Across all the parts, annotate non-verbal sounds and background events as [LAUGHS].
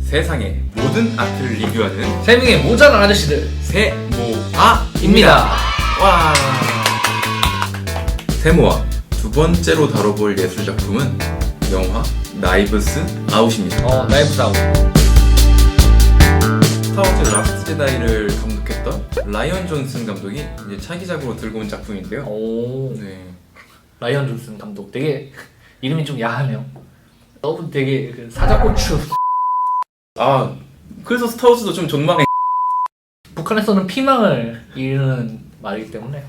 세상의 모든 아트를 리뷰하는 세 명의 모자란 아저씨들 세모아입니다. 입니다. 와. 세모아 두 번째로 다뤄볼 예술 작품은 영화 나이브스 아웃입니다. 어 라이브 사우. 스타워즈 라스트 제다이를 감독했던 라이언 존슨 감독이 이제 차기작으로 들고 온 작품인데요. 오 네. 라이언 존슨 감독 되게 이름이 좀 야하네요. 너무 되게 그 사자고추. 아 그래서 스타워즈도 좀 존망해. 북한에서는 피망을 이르는 말이기 때문에.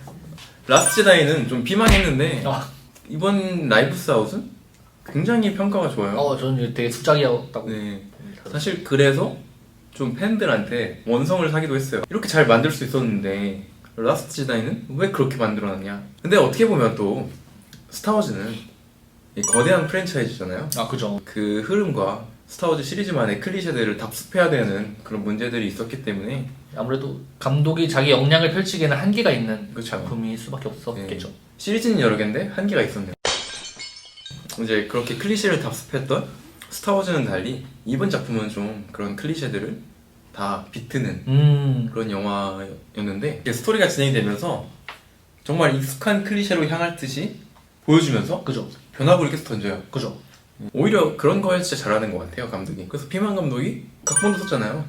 라스트 제다이는 좀 비만했는데 아, 이번 라이브스 아웃은 굉장히 평가가 좋아요. 어 저는 되게 수작이었다고 네. 봅니다. 사실 그래서 좀 팬들한테 원성을 사기도 했어요. 이렇게 잘 만들 수 있었는데 라스트 제다이는 왜 그렇게 만들어놨냐? 근데 어떻게 보면 또 스타워즈는 이 거대한 프랜차이즈잖아요. 아 그죠. 그 흐름과 스타워즈 시리즈만의 클리셰들을 답습해야 되는 그런 문제들이 있었기 때문에 아무래도 감독이 자기 역량을 펼치기에는 한계가 있는 그쵸. 작품일 수밖에 없었겠죠. 시리즈는 여러 개인데 한계가 있었네요. 이제 그렇게 클리셰를 답습했던 스타워즈는 달리 이번 작품은 좀 그런 클리셰들을 다 비트는 음. 그런 영화였는데 스토리가 진행되면서 정말 익숙한 클리셰로 향할 듯이 보여주면서 그죠. 변화구를 계속 던져요. 그죠. 오히려 그런 거에 진짜 잘하는 것 같아요 감독이. 그래서 피만 감독이 각본도 썼잖아요.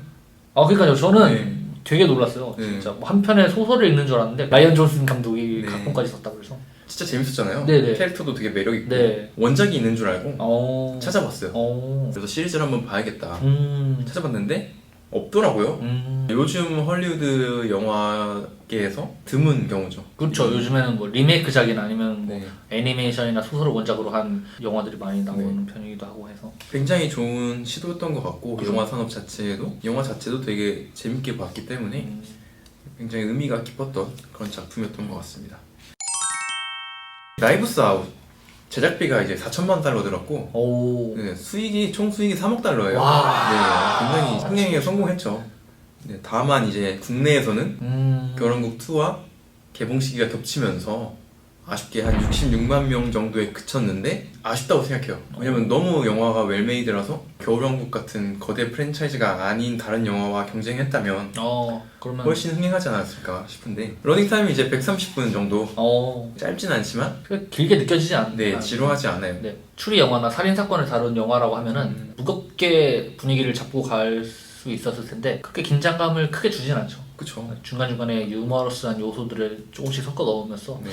아 그러니까요. 저는 네. 되게 놀랐어요. 네. 진짜 뭐 한 편의 소설을 읽는 줄 알았는데 라이언 존슨 감독이 네. 각본까지 썼다 그래서. 진짜 재밌었잖아요. 네네. 캐릭터도 되게 매력 있고 네. 원작이 있는 줄 알고 어. 찾아봤어요. 어. 그래서 시리즈를 한번 봐야겠다. 음. 찾아봤는데 없더라고요. 음. 요즘 헐리우드 영화계에서 드문 경우죠. 그렇죠. 요즘에는 뭐 리메이크작이나 아니면 뭐 네. 애니메이션이나 소설을 원작으로 한 영화들이 많이 나오는 편이기도 하고 해서. 굉장히 좋은 시도였던 것 같고 그죠. 영화 산업 자체도 영화 자체도 되게 재밌게 봤기 때문에 음. 굉장히 의미가 깊었던 그런 작품이었던 것 같습니다. 라이브스 아웃 제작비가 이제 4천만 달러 들었고 오. 네, 수익이 총 수익이 3억 달러예요. 와. 네, 굉장히 상행에 성공했죠. 네, 다만 이제 국내에서는 음. 겨울왕국 2와 개봉 시기가 겹치면서 아쉽게 한 66만 명 정도에 그쳤는데 아쉽다고 생각해요. 왜냐면 너무 영화가 웰메이드라서 겨울왕국 같은 거대 프랜차이즈가 아닌 다른 영화와 경쟁했다면 어. 그러면. 훨씬 흥행하지 않았을까 싶은데 러닝 타임이 이제 130분 정도 어. 짧진 않지만 그 길게 느껴지지 않. 네 지루하지 않아요. 네. 추리 영화나 살인 사건을 다룬 영화라고 하면은 음. 무겁게 분위기를 잡고 갈 수 있었을 텐데 그렇게 긴장감을 크게 주진 않죠. 그쵸. 중간 중간에 유머러스한 요소들을 조금씩 섞어 넣으면서 네.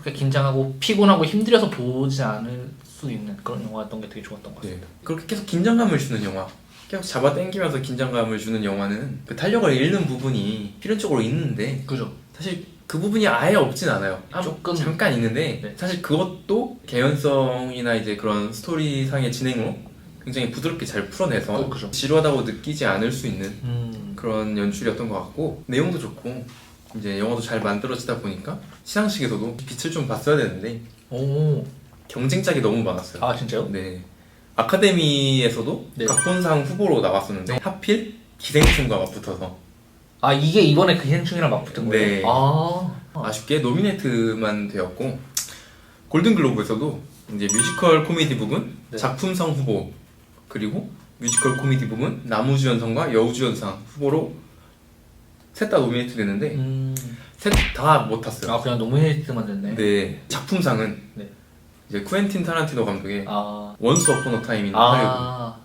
그렇게 긴장하고 피곤하고 힘들어서 보지 않을 수 있는 그런 영화였던 게 되게 좋았던 것 같아요. 네. 그렇게 계속 긴장감을 주는 영화. 계속 잡아당기면서 긴장감을 주는 영화는 그 탄력을 잃는 부분이 필연적으로 있는데 그죠? 사실 그 부분이 아예 없진 않아요. 아, 조금. 잠깐 있는데 네. 사실 그것도 개연성이나 이제 그런 스토리상의 진행으로 굉장히 부드럽게 잘 풀어내서 어. 지루하다고 느끼지 않을 수 있는 음. 그런 연출이었던 것 같고 내용도 좋고 이제 영화도 잘 만들어지다 보니까 시상식에서도 빛을 좀 봤어야 되는데 오. 경쟁작이 너무 많았어요. 아 진짜요? 네. 아카데미에서도 네. 각본상 후보로 나왔었는데 하필 기생충과 맞붙어서 아 이게 이번에 그 기생충이랑 맞붙은 거예요? 네. 아. 아쉽게 노미네이트만 되었고 골든글로브에서도 이제 뮤지컬 코미디 부분 네. 작품상 후보 그리고 뮤지컬 코미디 부분 나무주연상과 여우주연상 후보로 셋 다 노미네이트 됐는데 음. 셋 다 못 탔어요. 아 그냥 노미네이트만 됐네. 네. 작품상은 네. 이제 쿠엔틴 타란티노 감독의 아. 원스 어폰 어 타임 인 할리우드 아.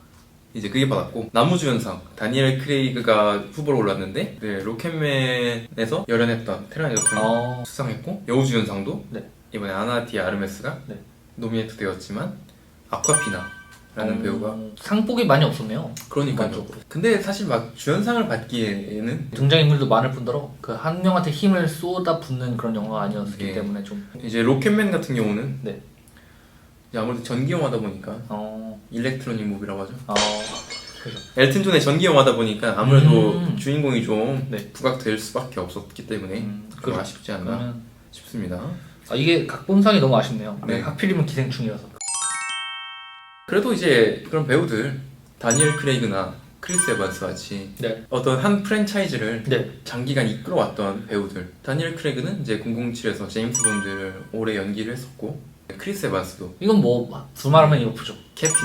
이제 그게 받았고 나무주연상 다니엘 크레이그가 후보로 올랐는데 네, 로켓맨에서 열연했던 테란 에더턴이 어. 수상했고 여우주연상도 네. 이번에 아나 디 아르메스가 네. 노미네이트 되었지만 아쿠아피나 라는 어, 배우가 상복이 많이 없었네요. 그러니까요. 근데 사실 막 주연상을 받기에는 등장인물도 많을 뿐더러 그 한 명한테 힘을 쏟아 붓는 그런 영화가 아니었기 네. 때문에 좀 이제 로켓맨 같은 경우는 네. 이제 아무래도 전기 영화다 보니까 어. 일렉트로닉 무비라고 하죠. 어. 그죠. 엘튼 존의 전기 영화다 보니까 아무래도 음. 주인공이 좀 네. 부각될 수밖에 없었기 때문에 음, 좀 그죠. 아쉽지 않나 그러면 싶습니다. 아 이게 각본상이 너무 아쉽네요. 네. 하필이면 기생충이라서. 그래도 이제 그런 배우들 다니엘 크레이그나 크리스 에반스 같이 네. 어떤 한 프랜차이즈를 네. 장기간 이끌어왔던 배우들 다니엘 크레이그는 이제 007에서 제임스 본드를 오래 연기를 했었고 크리스 에반스도 이건 뭐 두말하면 이거프죠. 캡틴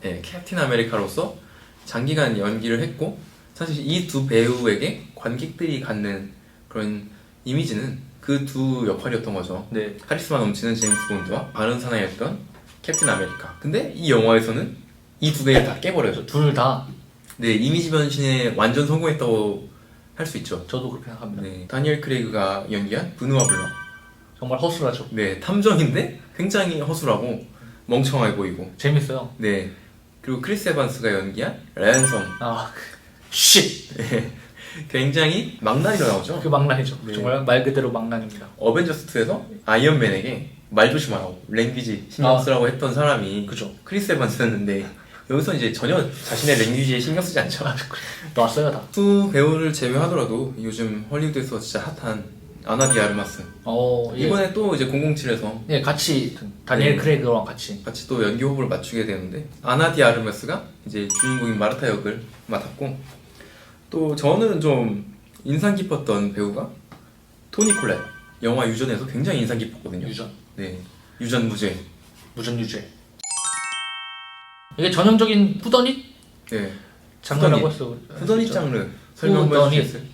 네, 캡틴 아메리카로서 장기간 연기를 했고 사실 이 두 배우에게 관객들이 갖는 그런 이미지는 그 두 역할이었던 거죠. 네. 카리스마 넘치는 제임스 본드와 바른 사나이였던 캡틴 아메리카. 근데 이 영화에서는 이 두 개를 다 깨버려요. 둘 다 네, 이미지 변신에 완전 성공했다고 할 수 있죠. 저도 그렇게 생각합니다. 네, 다니엘 크레이그가 연기한 브누아 블랑. 정말 허술하죠. 네, 탐정인데 굉장히 허술하고 멍청해 보이고. 재밌어요. 네, 그리고 크리스 에반스가 연기한 랜섬. 아, 쉿! 네, 굉장히 망나니로 나오죠. 그 망난이죠. 네. 정말 말 그대로 망난입니다. 어벤져스 2에서 아이언맨에게 말 조심하라고 랭귀지 신경 아. 쓰라고 했던 사람이 그죠. 크리스 에반스였는데 여기서 이제 전혀 자신의 랭귀지에 신경 쓰지 않죠. 놨어요 다. 두 배우를 제외하더라도 요즘 헐리우드에서 진짜 핫한 아나디 아르마스 어, 예. 이번에 또 이제 007에서 예, 같이 다니엘 네. 크레이그랑 같이. 같이 또 연기 호흡을 맞추게 되는데 아나디 아르마스가 이제 주인공인 마르타 역을 맡았고 또 저는 좀 인상 깊었던 배우가 토니 콜렛 영화 유전에서 굉장히 인상 깊었거든요. 유전. 네 유전 무죄 무전 유죄. 이게 전형적인 후더닛 네 장르라고 했어. 후더니 장르 설명 한번 후더닛. 해주시겠어요?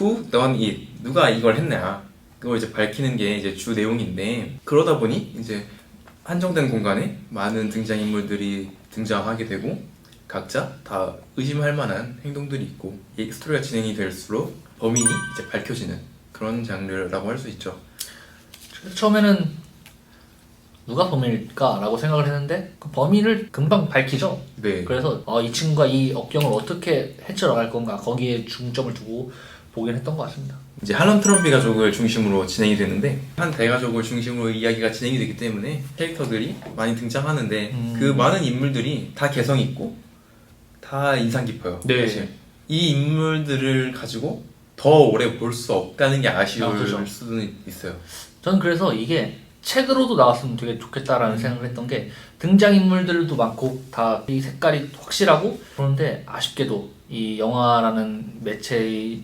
Who done it? 누가 이걸 했냐? 그걸 이제 밝히는 게 이제 주 내용인데 그러다 보니 이제 한정된 공간에 많은 등장 인물들이 등장하게 되고 각자 다 의심할 만한 행동들이 있고 이 스토리가 진행이 될수록 범인이 이제 밝혀지는 그런 장르라고 할 수 있죠. 처음에는 누가 범인일까라고 생각을 했는데 그 범인을 금방 밝히죠. 네. 그래서 어, 이 친구가 이 억경을 어떻게 헤쳐나갈 건가 거기에 중점을 두고 보긴 했던 것 같습니다. 이제 할람 트럼피 가족을 중심으로 진행이 되는데 한 대가족을 중심으로 이야기가 진행이 되기 때문에 캐릭터들이 많이 등장하는데 음. 그 많은 인물들이 다 개성 있고 다 인상 깊어요. 네. 사실 이 인물들을 가지고 더 오래 볼 수 없다는 게 아쉬울 아, 그죠. 수도 있어요. 저는 그래서 이게 책으로도 나왔으면 되게 좋겠다라는 생각을 했던 게 등장인물들도 많고 다 이 색깔이 확실하고 그런데 아쉽게도 이 영화라는 매체의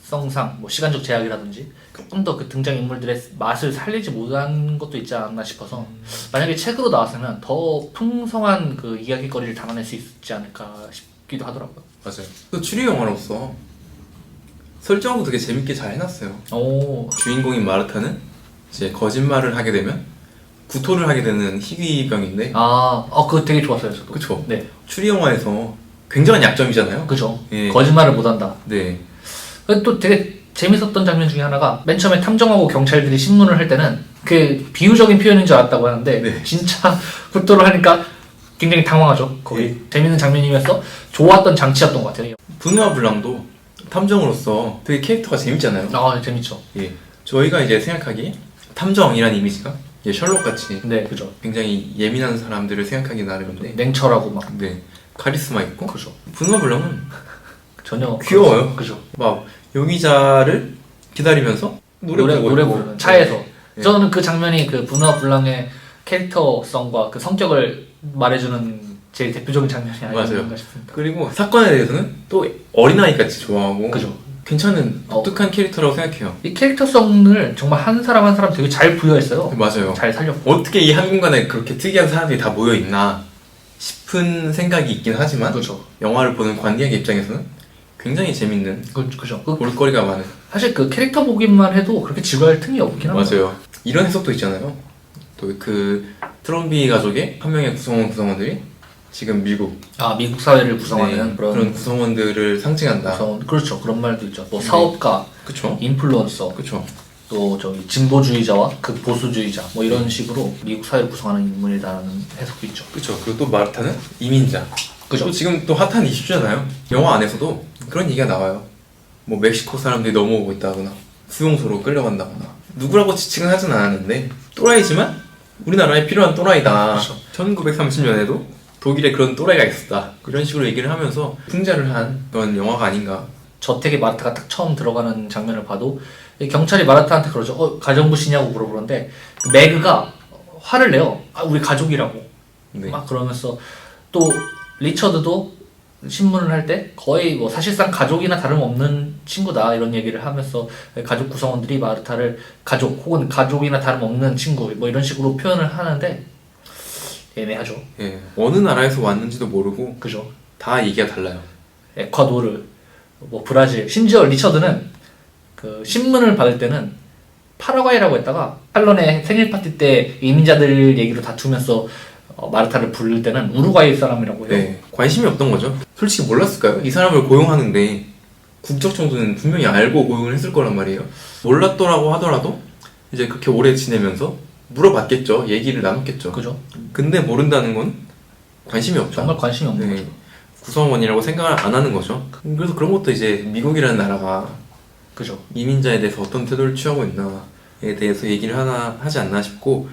특성상 뭐 시간적 제약이라든지 조금 더 그 등장인물들의 맛을 살리지 못한 것도 있지 않나 싶어서 만약에 책으로 나왔으면 더 풍성한 그 이야기거리를 담아낼 수 있지 않을까 싶기도 하더라고요. 맞아요. 그 추리 영화로서 설정도 되게 재밌게 잘 해놨어요. 오, 주인공인 마르타는 이제 거짓말을 하게 되면 구토를 하게 되는 희귀병인데 아, 어, 그거 되게 좋았어요, 저도. 그쵸? 네, 추리 영화에서 굉장한 약점이잖아요. 그죠. 예. 거짓말을 못한다. 네. 근데 또 되게 재밌었던 장면 중에 하나가 맨 처음에 탐정하고 경찰들이 신문을 할 때는 그 비유적인 표현인 줄 알았다고 하는데 네. 진짜 [LAUGHS] 구토를 하니까 굉장히 당황하죠. 거기 예. 재밌는 장면이면서 좋았던 장치였던 것 같아요. 분노와 불랑도 탐정으로서 되게 캐릭터가 재밌잖아요. 아 재밌죠. 예. 저희가 이제 생각하기 탐정이라는 이미지가 이제 셜록 같이 네, 그죠. 굉장히 예민한 사람들을 생각하기 나름인데 냉철하고 막 네. 카리스마 있고 그죠. 분노와 불랑은 전혀 귀여워요. 그죠. 막 용의자를 기다리면서 노래, 노래 부르고 노래 있고. 부르는 차에서 네. 저는 그 장면이 그 분화 불랑의 캐릭터성과 그 성격을 말해주는 제일 대표적인 장면이 맞아요. 아닌가 싶습니다. 그리고 사건에 대해서는 또 어린아이 같이 좋아하고 그죠. 괜찮은 어. 독특한 캐릭터라고 생각해요. 이 캐릭터성을 정말 한 사람 한 사람 되게 잘 부여했어요. 맞아요. 잘 살렸고. 어떻게 이 한 공간에 그렇게 특이한 사람들이 다 모여 있나 싶은 생각이 있긴 하지만 그렇죠. 영화를 보는 관객의 입장에서는 굉장히 재밌는 그, 그죠. 그, 볼거리가 많은 사실 그 캐릭터 보기만 해도 그렇게 지루할 틈이 없긴 합니다. 맞아요. 이런 해석도 있잖아요. 또 그 트럼비 가족의 한 명의 구성원 구성원들이 지금 미국 아 미국 사회를 구성하는 네, 그런, 그런 구성원들을 상징한다. 구성원 그렇죠. 그런 말도 있죠. 뭐 네. 사업가, 그쵸? 인플루언서, 그쵸? 또 저기 진보주의자와 그 보수주의자 뭐 이런 식으로 미국 사회를 구성하는 인물이라는 해석도 있죠. 그쵸. 그리고 또 마르타는 이민자. 그죠. 또 지금 또 핫한 이슈잖아요. 영화 안에서도 그런 얘기가 나와요. 뭐 멕시코 사람들이 넘어오고 있다거나 수용소로 끌려간다거나 누구라고 지칭은 하진 않았는데 또라이지만 우리나라에 필요한 또라이다. 그렇죠. 1930년에도 독일에 그런 또라이가 있었다. 이런 식으로 얘기를 하면서 풍자를 한 그런 영화가 아닌가. 저택에 마르타가 딱 처음 들어가는 장면을 봐도 이 경찰이 마르타한테 그러죠. 어, 가정부시냐고 물어보는데 그 매그가 화를 내요. 아, 우리 가족이라고. 네. 막 그러면서 또 리처드도 신문을 할 때 거의 뭐 사실상 가족이나 다름없는 친구다 이런 얘기를 하면서 가족 구성원들이 마르타를 가족 혹은 가족이나 다름없는 친구 뭐 이런 식으로 표현을 하는데 애매하죠. 예, 어느 나라에서 왔는지도 모르고 그죠. 다 얘기가 달라요. 에콰도르, 뭐 브라질, 심지어 리처드는 그 신문을 받을 때는 파라과이라고 했다가 팔런의 생일 파티 때 이민자들 얘기로 다투면서 어, 마르타를 부를 때는 우루과이 사람이라고 해요. 네, 관심이 없던 거죠. 솔직히 몰랐을까요? 이 사람을 고용하는데 국적 정도는 분명히 알고 고용을 했을 거란 말이에요. 몰랐더라고 하더라도 이제 그렇게 오래 지내면서 물어봤겠죠. 얘기를 나눴겠죠. 그죠? 근데 모른다는 건 관심이 없다. 정말 관심이 없는 네. 거죠. 구성원이라고 생각을 안 하는 거죠. 그래서 그런 것도 이제 미국이라는 나라가 그죠? 이민자에 대해서 어떤 태도를 취하고 있나에 대해서 얘기를 하나 하지 않나 싶고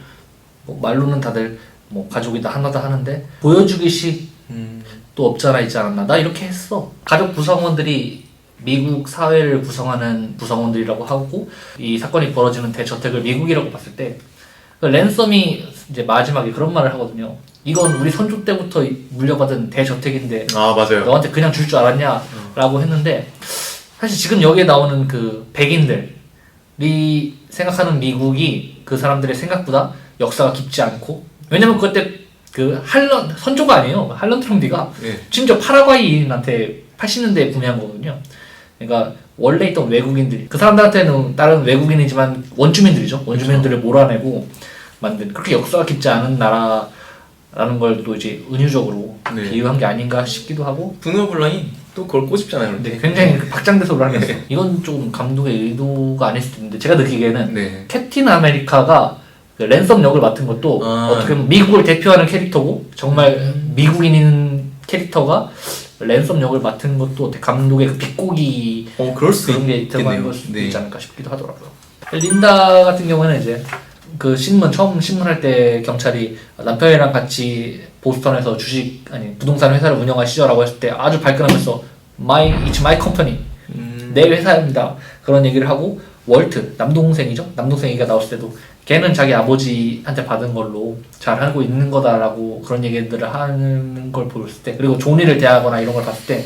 뭐 말로는 다들 뭐 가족이다 하나다 하는데 보여주기식 음, 또 없잖아 있지 않았나 나 이렇게 했어 가족 구성원들이 미국 사회를 구성하는 구성원들이라고 하고 이 사건이 벌어지는 대저택을 미국이라고 봤을 때그 랜섬이 이제 마지막에 그런 말을 하거든요. 이건 우리 선조 때부터 물려받은 대저택인데 아 맞아요. 너한테 그냥 줄 줄 알았냐 라고 했는데 사실 지금 여기에 나오는 그 백인들이 생각하는 미국이 그 사람들의 생각보다 역사가 깊지 않고 왜냐면 그때 그 할런 선조가 아니에요. 할런 트럼비가 예. 심지어 파라과이인한테 80년대에 구매한 거거든요. 그러니까 원래 있던 외국인들이 그 사람들한테는 다른 외국인이지만 원주민들이죠. 원주민들을 몰아내고 만든 그렇게 역사가 깊지 않은 나라라는 걸 또 이제 은유적으로 네. 비유한 게 아닌가 싶기도 하고 분노 블랑이 또 그걸 꼬집잖아요. 근데 그렇게. 굉장히 그 박장대소를 하면서 이건 좀 감독의 의도가 아닐 수도 있는데 제가 느끼기에는 네. 캡틴 아메리카가 그 랜섬 역을 맡은 것도 아. 어떻게 보면 미국을 대표하는 캐릭터고 정말 미국인인 캐릭터가 랜섬 역을 맡은 것도 감독의 그 비꼬기 어 그럴 수 그런 게 들어간 있겠네요. 걸 수도 네. 있지 않을까 싶기도 하더라고요. 린다 같은 경우에는 이제 그 신문 처음 신문할 때 경찰이 남편이랑 같이 보스턴에서 주식 아니 부동산 회사를 운영하시죠라고 했을 때 아주 발끈하면서 my it's my company 음, 내 회사입니다. 그런 얘기를 하고 월트 남동생이죠? 남동생 얘기가 나왔을 때도 걔는 자기 아버지한테 받은 걸로 잘 하고 있는 거다라고 그런 얘기들을 하는 걸 보였을 때 그리고 존이를 대하거나 이런 걸 봤을 때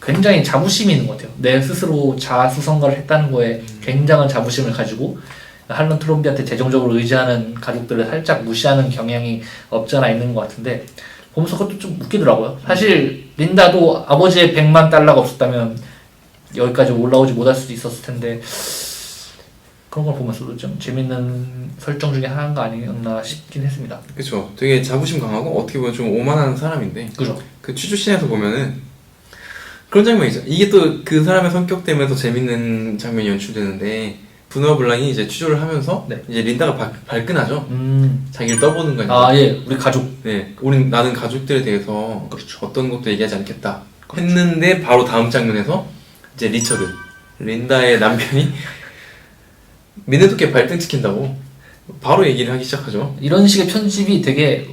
굉장히 자부심이 있는 것 같아요. 내 스스로 자수성가를 했다는 거에 굉장한 자부심을 가지고 할런 트롬비한테 재정적으로 의지하는 가족들을 살짝 무시하는 경향이 없지 않아 있는 것 같은데 보면서 그것도 좀 웃기더라고요 사실 린다도 아버지의 100만 달러가 없었다면 여기까지 올라오지 못할 수도 있었을 텐데 그런 걸 보면서도 좀 재밌는 설정 중에 하나가 아니었나 싶긴 했습니다. 그쵸. 되게 자부심 강하고 어떻게 보면 좀 오만한 사람인데 그죠? 그 추주씬에서 보면은 그런 장면이죠. 이게 또 그 사람의 성격 때문에 더 재밌는 장면이 연출되는데 분노와 블랑이 이제 추조를 하면서 네. 이제 린다가 발, 발끈하죠. 음, 자기를 떠보는 거니까. 아 예, 우리 가족. 네, 우린 나는 가족들에 대해서 그렇죠. 어떤 것도 얘기하지 않겠다. 했는데 바로 다음 장면에서 이제 리처드, 린다의 남편이 [LAUGHS] 미네토께 발등 찍힌다고 바로 얘기를 하기 시작하죠. 이런 식의 편집이 되게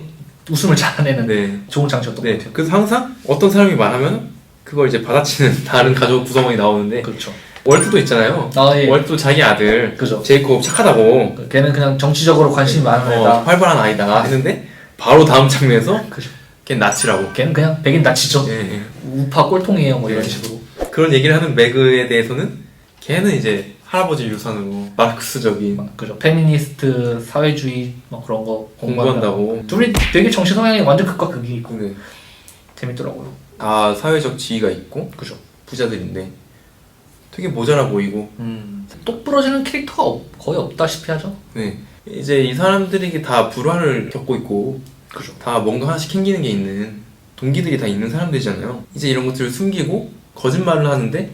웃음을 자아내는 네, 좋은 장치였던 것 네. 같아요. 그래서 항상 어떤 사람이 말하면 그걸 이제 받아치는 [LAUGHS] 다른 가족 구성원이 나오는데 그렇죠. 월트도 있잖아요. 아 예, 월트도 자기 아들 그죠. 제이콥 착하다고 걔는 그냥 정치적으로 관심이 많은 어, 애다. 활발한 아이다 했는데 바로 다음 장면에서 그죠. 걔 나치라고. 걔는 그냥 백인 다치죠. 예, 예. 우파 꼴통이에요, 뭐 이런 네. 식으로. 그런 얘기를 하는 매그에 대해서는 걔는 이제 할아버지 유산으로 마르크스적인 막 그죠. 페미니스트, 사회주의 뭐 그런 거 공부한다고. 공부한다고 둘이 되게 정치 성향이 완전 극과 극이 있고 근데 재밌더라고요. 다 사회적 지위가 있고 그죠. 부자들인데 되게 모자라 보이고 음, 똑부러지는 캐릭터가 없- 거의 없다시피 하죠. 네 이제 이 사람들이 다 불화를 겪고 있고 그죠. 다 뭔가 하나씩 챙기는 게 있는 동기들이 다 있는 사람들이잖아요 이제 이런 것들을 숨기고 거짓말을 하는데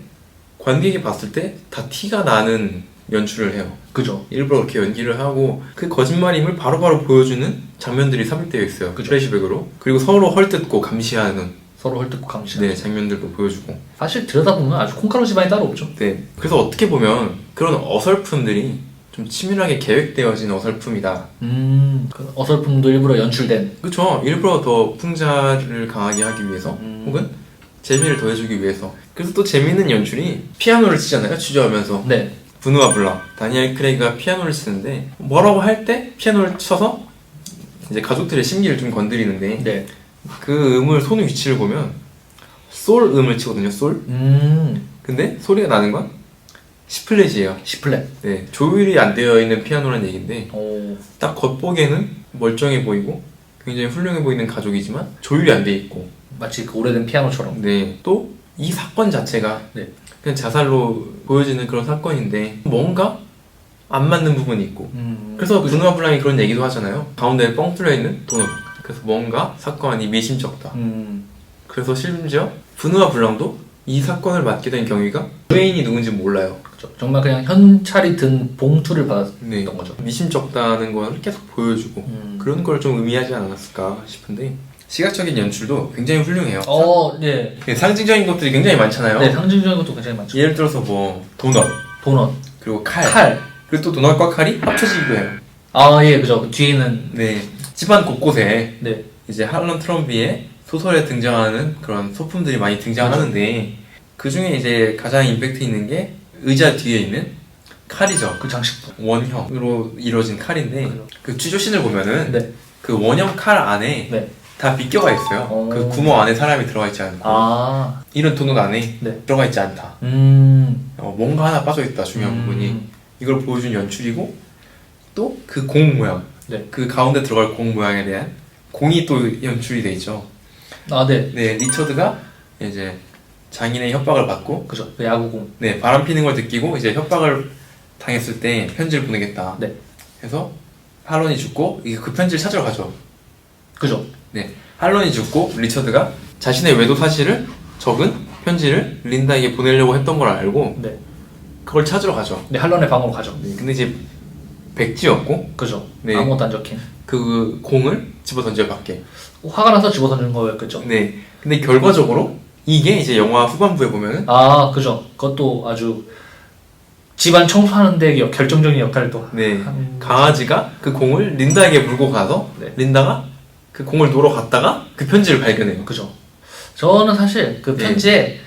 관객이 봤을 때 다 티가 나는 연출을 해요 그죠. 일부러 그렇게 연기를 하고 그 거짓말임을 바로바로 보여주는 장면들이 삽입되어 있어요. 그죠. 플래시백으로. 그리고 서로 헐뜯고 감시하는 서로 헐뜯고 감시하는. 네, 장면들도 보여주고. 사실 들여다보면 아주 콩가루 집안이 따로 없죠. 네. 그래서 어떻게 보면 그런 어설픔들이 좀 치밀하게 계획되어진 어설픔이다. 음, 그 어설픔도 일부러 연출된. 그쵸? 일부러 더 풍자를 강하게 하기 위해서 음. 혹은 재미를 더해주기 위해서. 그래서 또 재밌는 연출이 피아노를 치잖아요. 취조하면서. 네. 분우와 블랑 다니엘 크레이가 피아노를 치는데 뭐라고 할 때 피아노를 쳐서 이제 가족들의 심기를 좀 건드리는데 네. 그 음을 손 위치를 보면 솔 음을 치거든요 솔 음, 근데 소리가 나는 건 C플랫이에요 시플랫. 네 조율이 안 되어 있는 피아노란 얘기인데 오, 딱 겉보기에는 멀쩡해 보이고 굉장히 훌륭해 보이는 가족이지만 조율이 안 돼 있고 마치 그 오래된 피아노처럼. 네. 또 이 사건 자체가 네. 그냥 자살로 보여지는 그런 사건인데 뭔가 안 맞는 부분이 있고 음, 그래서 분노와 불량이 그런 얘기도 하잖아요. 가운데에 뻥 뚫려 있는 도넛. 그래서 뭔가 사건이 미심쩍다. 음, 그래서 심지어 분노와 불량도 이 사건을 맡게 된 경위가 유해인이 누군지 몰라요. 그렇죠. 정말 그냥 현찰이 든 봉투를 받았던 네. 거죠. 미심쩍다는 걸 계속 보여주고 음. 그런 걸 좀 의미하지 않았을까 싶은데 시각적인 연출도 굉장히 훌륭해요. 어, 네. 네, 상징적인 것들이 굉장히 많잖아요. 네, 상징적인 것도 굉장히 많죠. 예를 들어서 뭐 도넛 도넛, 그리고 칼, 칼. 그리고 또 도넛과 칼이 합쳐지기도 해요. 아, 예, 그죠. 그 뒤에는 네, 집안 곳곳에 네, 이제 할런 트럼비의 소설에 등장하는 그런 소품들이 많이 등장하는데 그 중에 이제 가장 임팩트 있는 게 의자 뒤에 있는 칼이죠. 그 장식품. 원형으로 이루어진 칼인데 그죠. 그 취조신을 보면은 네. 그 원형 칼 안에 네. 다 비껴가 있어요. 오. 그 구멍 안에 사람이 들어가 있지 않고 아, 이런 도넛 안에 네. 들어가 있지 않다. 음. 어, 뭔가 하나 빠져 있다 중요한 음. 부분이 이걸 보여준 연출이고 또 그 공 모양, 네. 그 가운데 들어갈 공 모양에 대한 공이 또 연출이 돼 있죠. 아, 네. 네, 리처드가 이제 장인의 협박을 받고 그죠. 그 야구공. 네 바람 피는 걸 느끼고 이제 협박을 당했을 때 편지를 보내겠다. 네. 해서 할런이 죽고 이게 그 편지를 찾으러 가죠. 그죠. 네, 할런이 죽고 리처드가 자신의 외도 사실을 적은 편지를 린다에게 보내려고 했던 걸 알고 네. 그걸 찾으러 가죠. 네, 할런의 방으로 가죠. 네, 근데 이제 백지였고 그죠. 네. 아무것도 안 적힌. 그 공을 집어 던져요 밖에. 화가 나서 집어 던진 거였겠죠. 네, 근데 결과적으로 이게 이제 영화 후반부에 보면은 아, 그죠. 그것도 아주 집안 청소하는 데 역- 결정적인 역할을 또 네 한- 강아지가 그 공을 린다에게 물고 가서 네. 린다가 그 공을 놓으러 갔다가 그 편지를 발견해요. 그죠. 저는 사실 그 네. 편지에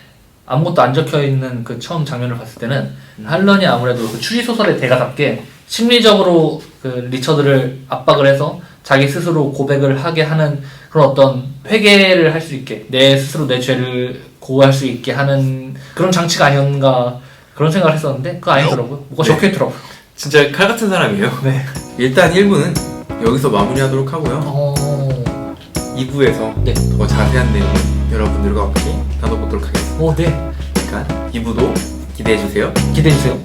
아무것도 안 적혀 있는 그 처음 장면을 봤을 때는 음. 할런이 아무래도 그 추리 소설의 대가답게 심리적으로 그 리처드를 압박을 해서 자기 스스로 고백을 하게 하는 그런 어떤 회개를 할 수 있게 내 스스로 내 죄를 고할 수 있게 하는 그런 장치가 아니었는가 그런 생각을 했었는데 그거 아니더라고요. 뭐가 네. 적혀 있더라고요. 진짜 칼 같은 사람이에요. 네. 일단 1부는 여기서 마무리하도록 하고요. 어, 2부에서 네. 더 자세한 내용 여러분들과 함께 나눠보도록 하겠습니다. 어, 네. 그러니까 2부도 기대해 주세요. 기대해 주세요.